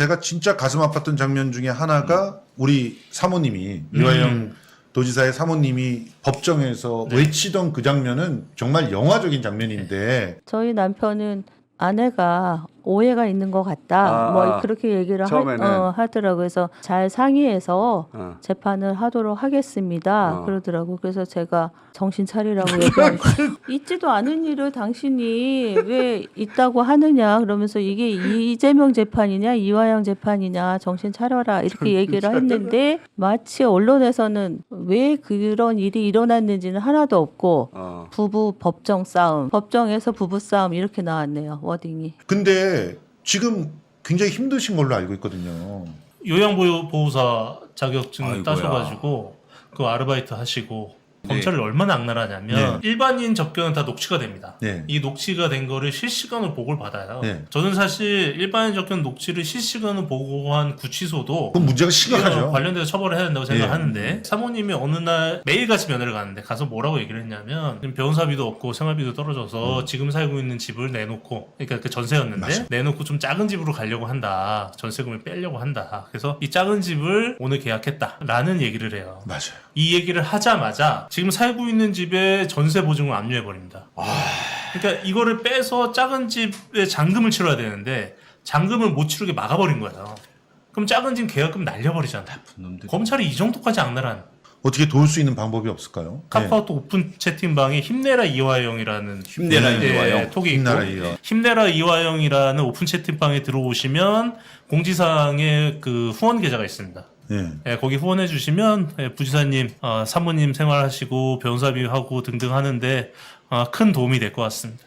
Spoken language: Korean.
제가 진짜 가슴 아팠던 장면 중에 하나가 음. 우리 사모님이 이화영 도지사의 사모님이 법정에서 네. 외치던 그 장면은 정말 영화적인 장면인데 저희 남편은 아내가 오해가 있는 것 같다. 아, 뭐 아. 그렇게 얘기를 처음에는. 하, 어, 하더라고요. 그래서 잘 상의해서 어. 재판을 하도록 하겠습니다. 어. 그러더라고. 그래서 제가 정신 차리라고 얘기한 거예요. 있지도 않은 일을 당신이 왜 있다고 하느냐. 그러면서 이게 이재명 재판이냐, 이화영 재판이냐, 정신 차려라. 이렇게 얘기를 했는데 마치 언론에서는 왜 그런 일이 일어났는지는 하나도 없고 어. 부부 법정 싸움, 법정에서 부부 싸움 이렇게 나왔네요. 워딩이. 근데 지금 굉장히 힘드신 걸로 알고 있거든요. 요양보호사 자격증 아이고야. 따셔가지고 그 아르바이트 하시고 검찰을 얼마나 악랄하냐면 일반인 접견은 다 녹취가 됩니다. 네. 이 녹취가 된 거를 실시간으로 보고를 받아요. 네. 저는 사실 일반인 접견 녹취를 실시간으로 보고한 구치소도 그건 문제가 심각하죠. 관련돼서 처벌을 해야 된다고 예. 생각하는데 사모님이 어느 날 매일같이 면회를 가는데 가서 뭐라고 얘기를 했냐면 지금 변호사비도 없고 생활비도 떨어져서 지금 살고 있는 집을 내놓고 그러니까 그 전세였는데 음. 맞아요. 내놓고 좀 작은 집으로 가려고 한다 전세금을 빼려고 한다 그래서 이 작은 집을 오늘 계약했다라는 얘기를 해요 맞아요. 이 얘기를 하자마자 지금 살고 있는 집에 전세 보증을 압류해 버립니다. 그러니까 이거를 빼서 작은 집에 잔금을 치러야 되는데 잔금을 못 치르게 막아버린 거예요. 그럼 작은 집 계약금 날려버리잖아. 놈들. 검찰이 이 정도까지 악랄한 어떻게 도울 수 있는 방법이 없을까요? 네. 카카오톡 오픈 채팅방에 힘내라 이화영이라는 힘내라 예, 이화영. 톡이 있고 힘내라 이화영. 힘내라 이화영이라는 오픈 채팅방에 들어오시면 공지사항에 그 후원 계좌가 있습니다. 예. 예, 거기 후원해 주시면 예, 부지사님, 어, 사모님 생활하시고 변호사비 하고 등등 하는데 어, 큰 도움이 될 것 같습니다.